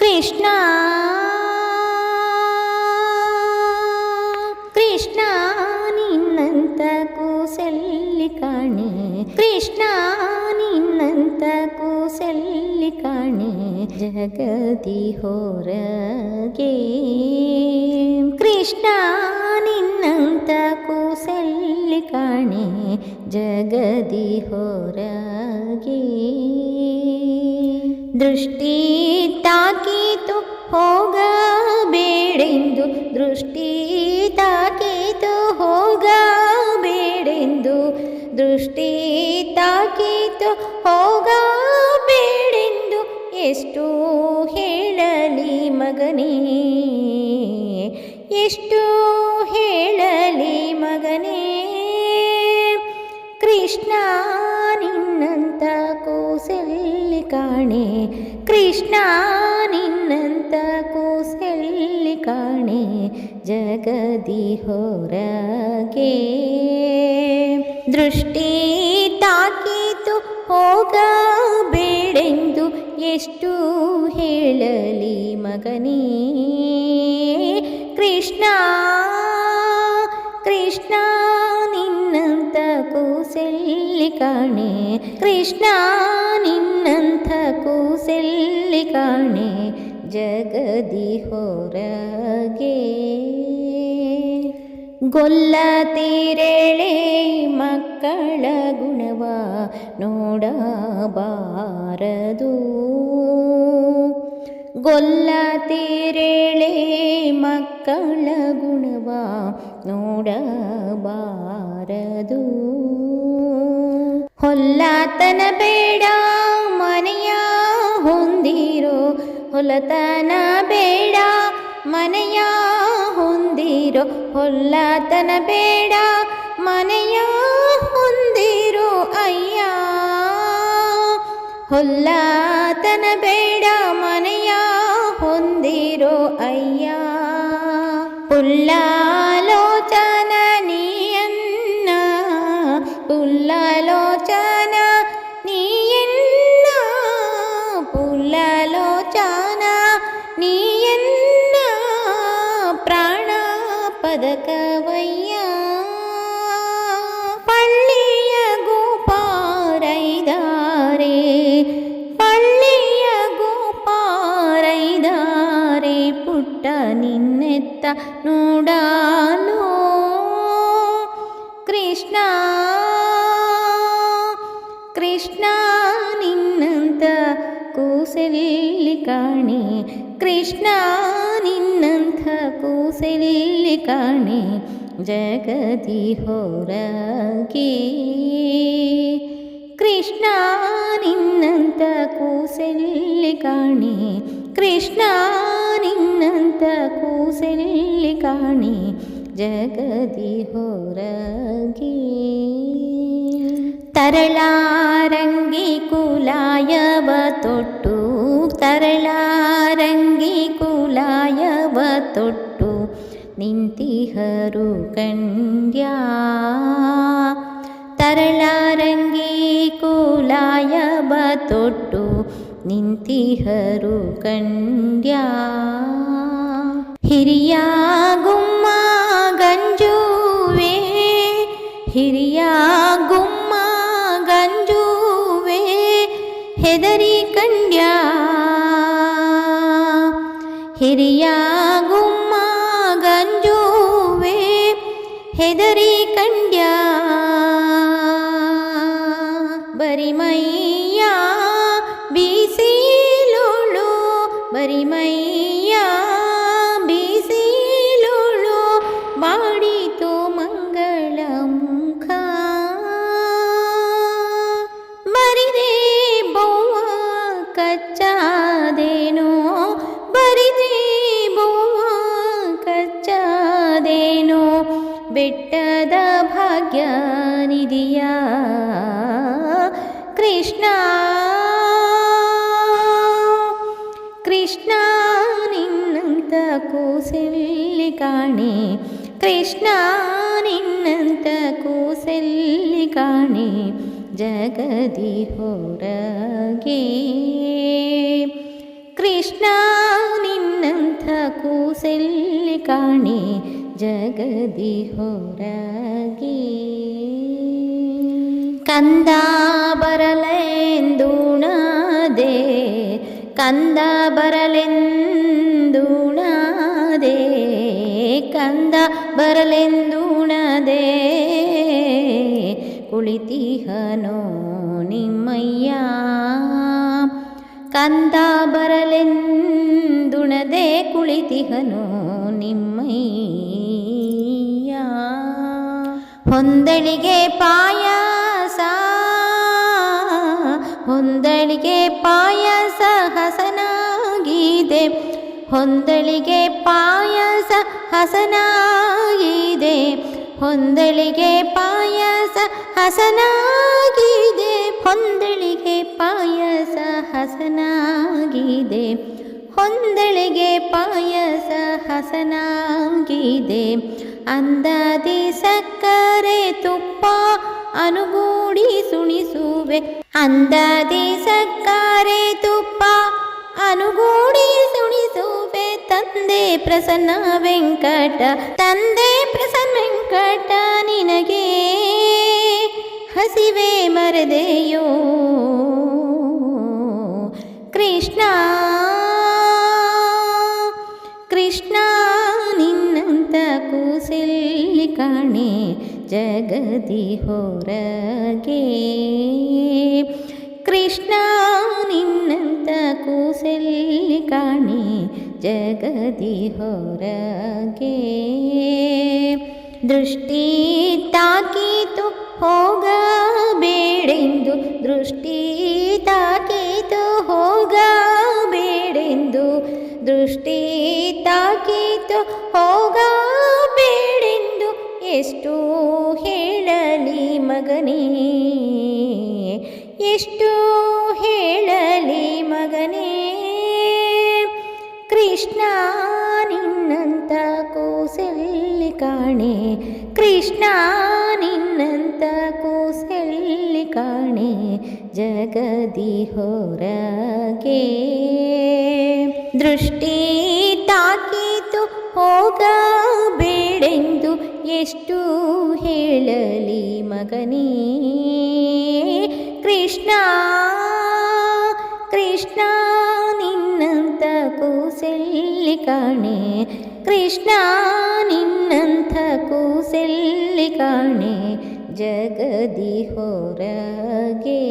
कृष्ण। कृष्ण निन्नन्त कुसल्लिकाणि कृष्ण कृष्णानिन्नन्त कुशलिकाणे कृष्णानि नन्त कुशलिकाणे कृष्ण कृष्णानि नन्त कुसल्लिकाणे जगदि होरगे ದೃಷ್ಟಿ ತಾಕೀತು ಹೋಗಬೇಡೆಂದು, ದೃಷ್ಟಿ ತಾಕೀತು ಹೋಗಬೇಡೆಂದು, ದೃಷ್ಟಿ ತಾಕೀತು ಹೋಗಬೇಡೆಂದು ಎಷ್ಟು ಹೇಳಲಿ ಮಗನೇ? ಎಷ್ಟು ಹೇಳಲಿ ಮಗನೇ? ಕೃಷ್ಣ ಕೃಷ್ಣ ನಿನ್ನಂತ ಕೂಸಲ್ಲಿ ಕಾಣೆ? ಜಗದಿ ಹೊರಗೆ ದೃಷ್ಟಿ ತಾಕೀತು ಹೋಗಬೇಡೆಂದು ಎಷ್ಟು ಹೇಳಲಿ ಮಗನೇ? ಕೃಷ್ಣ ಕೃಷ್ಣ ನಿನ್ನಂಥ ಕೂಸೆಲ್ಲಿ ಕಾಣೆ? ಕೃಷ್ಣ ನಿನ್ನಂಥ ಕೂಸಲ್ಲಿ ಕಾಣೆ ಜಗದಿ ಹೊರಗೆ. ಗೊಲ್ಲ ತೀರೆಳೆ ಮಕ್ಕಳ ಗುಣವ ನೋಡಬಾರದು. ಗೊಲ್ಲ ತೀರೆಳೆ ಮಕ್ಕಳ ಗುಣವ ನೋಡಬಾರದು. ಹೊಲ್ಲತನ ಬೇಡ ಹೊಂದಿರೋ ಹೊಲತನ ಬೇಡ, ಮನೆಯ ಹೊಂದಿರೋ ಹೊಲ್ಲತನ ಬೇಡ, ಮನೆಯ ಹೊಂದಿರೋ ಅಯ್ಯ. ಹೊಲ್ಲತನ ಬೇಡ, ಮನೆಯ ಹೊಂದಿರೋ ಅಯ್ಯ. ಪುಲ್ಲಾಲೋಚನ ನಿನ್ನೆತ್ತ ನೋಡಲು ಕೃಷ್ಣ ಕೃಷ್ಣ ನಿನ್ನಂತ ಕೂಸಲ್ಲಿ ಕಾಣೆ ಕೃಷ್ಣ ನಿನ್ನಂಥ ಕೂಸಲ್ಲಿ ಕಾಣೆ ಜಗದಿ ಹೊರಗೆ ಕೃಷ್ಣ ನಿನ್ನಂತ ಕೂಸಲ್ಲಿ ಕಾಣೆ ಕೃಷ್ಣ ನಿನ್ನಂತ ಕೂಸಲ್ಲಿ ಕಾಣೆ ಜಗದಿ ಹೊರಗೆ ತರಳಾರಂಗಿ ಕುಲಾಯವ ತೊಟ್ಟು ತರಳಾರಂಗಿ ಕುಲಾಯವ ತೊಟ್ಟು ನಿಂತಿಹರು ಕಂಡ್ಯಾ ತರಳಾರಂಗಿ ಕುಲಾಯವ ತೊಟ್ಟು ನಿಂತಿಹರು ಕಂಡ್ಯಾ ಹಿರಿಯ ಗುಮ್ಮ ಗಂಜುವೆ ಹಿರಿಯ ಗುಮ್ಮ ಗಂಜುವೆ ಹೆದರಿ ಕಂಡ್ಯಾ ಹಿರಿಯ ಗುಮ್ಮ ಗಂಜುವೆ ಹೆದರಿ ಕಂಡ್ಯಾ ಕೃಷ್ಣ ನಿನ್ನಂತ ಕೂಸೆಲ್ಲಿ ಕಾಣೆ? ಕೃಷ್ಣ ನಿನ್ನಂತ ಕೂಸೆಲ್ಲಿ ಕಾಣೆ? ಜಗದಿ ಹೊರಗೆ. ಕೃಷ್ಣ ನಿನ್ನಂಥ ಕೂಸೆಲ್ಲಿ ಕಾಣೆ? ಜಗದಿ ಹೊರಗೆ. ಕಂದ ಬರಲೆಂದುಣದೆ ಕಂದ ಬರಲೆಂದುಣದೆ ಕಂದ ಬರಲೆಂದುಣದೆ ಕುಳಿತಿಹನೋ ನಿಮ್ಮಯ್ಯ. ಕಂದ ಬರಲೆಂದುಣದೆ ಕುಳಿತಿಹನೋ ನಿಮ್ಮಯ್ಯ. ಹೊಂದಳಿಗೆ ಪಾಯಸ ಹೊಂದಳಿಗೆ ಪಾಯಸ ಹಸನಾಗಿದೆ. ಹೊಂದಳಿಗೆ ಪಾಯಸ ಹಸನಾಗಿದೆ. ಹೊಂದಳಿಗೆ ಪಾಯಸ ಹಸನಾಗಿದೆ. ಹೊಂದಳಿಗೆ ಪಾಯಸ ಹಸನಾಗಿದೆ. ಹೊಂದಳಿಗೆ ಪಾಯಸ ಹಸನಾಗಿದೆ. ಅಂದಾದಿ ಸಕ್ಕರೆ ತುಪ್ಪ ಅನುಗೂಡಿ ಸುಣಿಸುವೆ. ಅಂದದಿ ಸಕ್ಕರೆ ತುಪ್ಪ, ಅನುಗೂಡಿ ಸುಣಿಸುವೆ. ತಂದೆ ಪ್ರಸನ್ನ ವೆಂಕಟ, ತಂದೆ ಪ್ರಸನ್ನ ವೆಂಕಟ, ನಿನಗೆ ಹಸಿವೆ ಮರದೆಯೋ. ಕೃಷ್ಣ ಜಗದಿ ಹೊರಗೆ. ಕೃಷ್ಣ ನಿನ್ನಂತ ಕೂಸೆಲ್ಲಿ ಕಾಣೆ ಜಗದಿ ಹೊರಗೆ. ದೃಷ್ಟಿ ತಾಕೀತು ಹೋಗಬೇಡೆಂದು, ದೃಷ್ಟಿ ತಾಕೀತು ಹೋಗಬೇಡೆಂದು, ದೃಷ್ಟಿ ತಾಕೀತು ಹೋಗಬೇಡೆಂದು ಎಷ್ಟು ಮಗನೇ, ಎಷ್ಟು ಹೇಳಲಿ ಮಗನೇ, ಕೃಷ್ಣ ನಿನ್ನಂತ ಕೂಸೆಲ್ಲಿ ಕಾಣೆ, ಕೃಷ್ಣ ನಿನ್ನಂತ ಕೂಸೆಲ್ಲಿ ಕಾಣೆ, ಜಗದಿ ಹೊರಗೆ. ದೃಷ್ಟಿ ತಾಕೀತು ಹೋಗಬೇಡೆಂದು ಎಷ್ಟು ಹೇಳಲಿ ಮಗನೇ ಕೃಷ್ಣ ಕೃಷ್ಣ ನಿನ್ನಂತ ಕೂಸೆಲ್ಲಿ ಕಾಣೆ ಕೃಷ್ಣ ನಿನ್ನಂಥ ಕೂಸೆಲ್ಲಿ ಕಾಣೆ ಜಗದಿ ಹೊರಗೆ